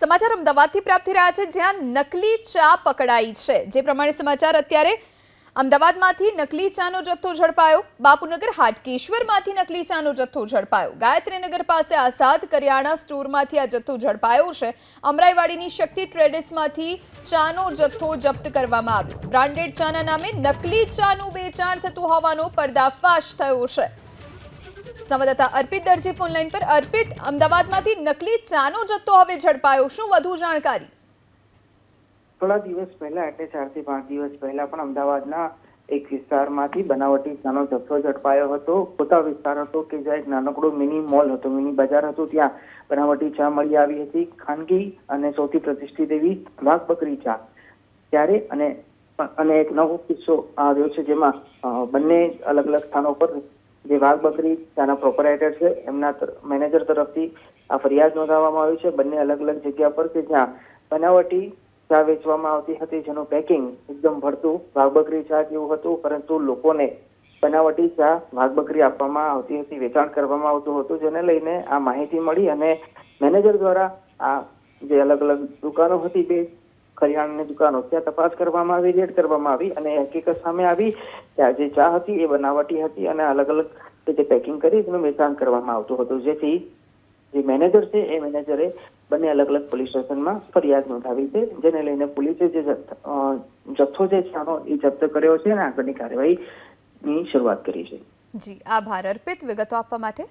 સમાચાર અમદાવાદથી પ્રાપ્ત થઈ રહ્યા છે, જ્યાં નકલી ચા પકડાઈ છે. જે પ્રમાણે સમાચાર અત્યારે અમદાવાદમાંથી નકલી ચાનો જથ્થો ઝડપાયો. બાપુનગર હાટકેશ્વરમાંથી નકલી ચાનો જથ્થો ઝડપાયો. ગાયત્રીનગર પાસે આઝાદ કરિયાણા સ્ટોરમાંથી આ જથ્થો ઝડપાયો છે. અમરાઈવાડીની શક્તિ ટ્રેડર્સમાંથી ચાનો જથ્થો જપ્ત કરવામાં આવ્યો. બ્રાન્ડેડ ચાના નામે નકલી ચાનું વેચાણ થતું હોવાનો પર્દાફાશ થયો છે. સંવાદદાતા અર્પિત દરજી ફોનલાઈન પર, અર્પિત, અમદાવાદમાંથી નકલી ચાનો જથ્થો હવે ઝડપાયો. શું વધુ જાણકારી? થોડા દિવસ પહેલા, એટલે ચારથી પાંચ દિવસ પહેલા પણ અમદાવાદના એક વિસ્તારમાંથી બનાવટી ચાનો જથ્થો ઝડપાયો હતો. પોતા વિસ્તાર હતો કે જ્યાં એક નાનકડો મિની મોલ હતો, મિની બજાર હતું, ત્યાં બનાવટી ચા મળી આવી હતી. ખાનગી અને સૌથી પ્રતિષ્ઠિત એવી વાઘ બકરી ચા. ત્યારે અને અને એક નવો કિસ્સો આવ્યો છે જેમાં બંને અલગ અલગ સ્થાનો પર જે વાઘ બકરી ચાના પ્રોપરાઇટર છે, એમના મેનેજર તરફથી આ ફરિયાદ નોંધાવવામાં આવી છે. બંને અલગ અલગ જગ્યા પર કે જ્યાં બનાવટી ચા વેચવામાં આવતી હતી, જેનું પેકિંગ એકદમ ભરતું વાઘબકરી ચા જેવું હતું, પરંતુ લોકોને બનાવટી ચા, વાઘ બકરી આપવામાં આવતી હતી, વેચાણ કરવામાં આવતું હતું, જેને લઈને આ માહિતી મળી અને મેનેજર દ્વારા આ જે અલગ અલગ દુકાનો હતી બે કરિયાણાની દુકાનો ત્યાં તપાસ કરવામાં આવી, રેડ કરવામાં આવી અને હકીકત સામે આવી આ જે ચા હતી, એ બનાવટી હતી અને અલગ અલગ રીતે પેકિંગ કરી તેનું વેચાણ કરવામાં આવતું હતું. જેથી જે મેનેજર છે, એ મેનેજરે બંને અલગ અલગ પોલીસ સ્ટેશનમાં ફરિયાદ નોંધાવી છે, જેને લઈને પોલીસે જે જથ્થો જે ચાનો એ જપ્ત કર્યો છે અને આગળની કાર્યવાહીની શરૂઆત કરી છે. જી, આભાર. અર્પિત વિગતો આપવા માટે.